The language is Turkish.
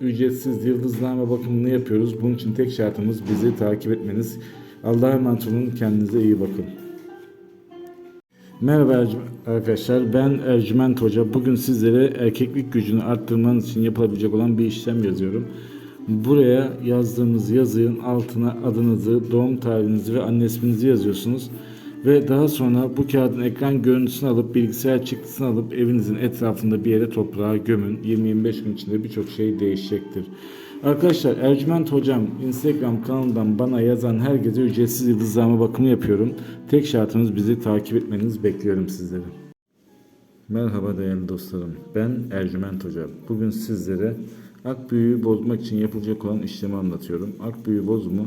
ücretsiz yıldızname bakımını yapıyoruz. Bunun için tek şartımız bizi takip etmeniz. Allah'a emanet olun. Kendinize iyi bakın. Merhaba arkadaşlar. Ben Ercüment Hoca. Bugün sizlere erkeklik gücünü arttırmanız için yapılabilecek olan bir işlem yazıyorum. Buraya yazdığınız yazının altına adınızı, doğum tarihinizi ve anne isminizi yazıyorsunuz. Ve daha sonra bu kağıdın ekran görüntüsünü alıp bilgisayar çıktısını alıp evinizin etrafında bir yere toprağa gömün. 20-25 gün içinde birçok şey değişecektir. Arkadaşlar Ercüment Hocam Instagram kanalından bana yazan herkese ücretsiz yıldızlama bakımı yapıyorum. Tek şartımız bizi takip etmeniz bekliyorum sizleri. Merhaba değerli dostlarım. Ben Ercüment Hoca. Bugün sizlere ak büyüğü bozmak için yapılacak olan işlemi anlatıyorum. Ak büyüğü bozumu